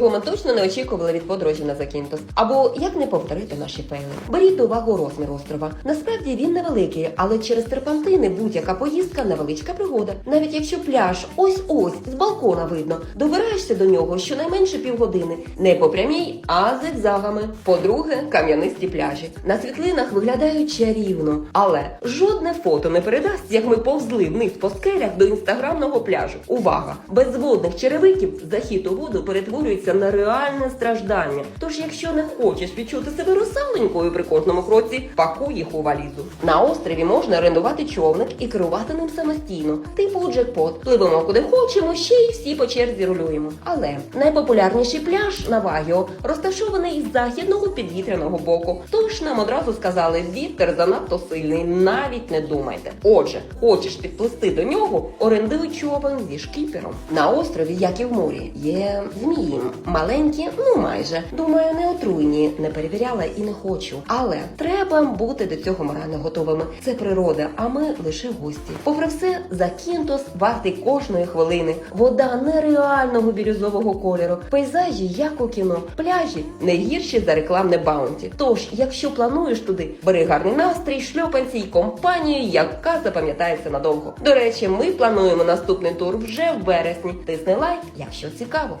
Бо ми точно не очікували від подорожі на Закінтос. Або як не повторити наші фейли. Беріть до уваги розмір острова. Насправді він невеликий, але через терпантини будь-яка поїздка невеличка пригода. Навіть якщо пляж ось ось з балкона видно, добираєшся до нього щонайменше півгодини. Не по прямій, а зигзагами. По-друге, кам'янисті пляжі. На світлинах виглядають чарівно, але жодне фото не передасть, як ми повзли вниз по скелях до інстаграмного пляжу. Увага! Без водних черевиків захід у воду перетворюється на реальне страждання. Тож, якщо не хочеш відчути себе русаленькою при кожному кроці, пакуй їх у валізу. На острові можна орендувати човник і керувати ним самостійно, типу джекпот. Пливемо куди хочемо, ще й всі по черзі рулюємо. Але найпопулярніший пляж на Вагіо розташований із західного підвітряного боку. Тож нам одразу сказали, вітер занадто сильний, навіть не думайте. Отже, хочеш підплисти до нього, орендуй човен зі шкіпером. На острові, як і в морі, є змії. Маленькі, ну майже. Думаю, не отруйні, не перевіряла і не хочу. Але треба бути до цього морально готовими. Це природа, а ми лише гості. Попри все, Закінтос вартий кожної хвилини. Вода нереального бірюзового кольору, пейзажі, як у кіно, пляжі не гірші за рекламне баунті. Тож, якщо плануєш туди, бери гарний настрій, шльопанці й компанію, яка запам'ятається надовго. До речі, ми плануємо наступний тур вже в вересні. Тисни лайк, якщо цікаво.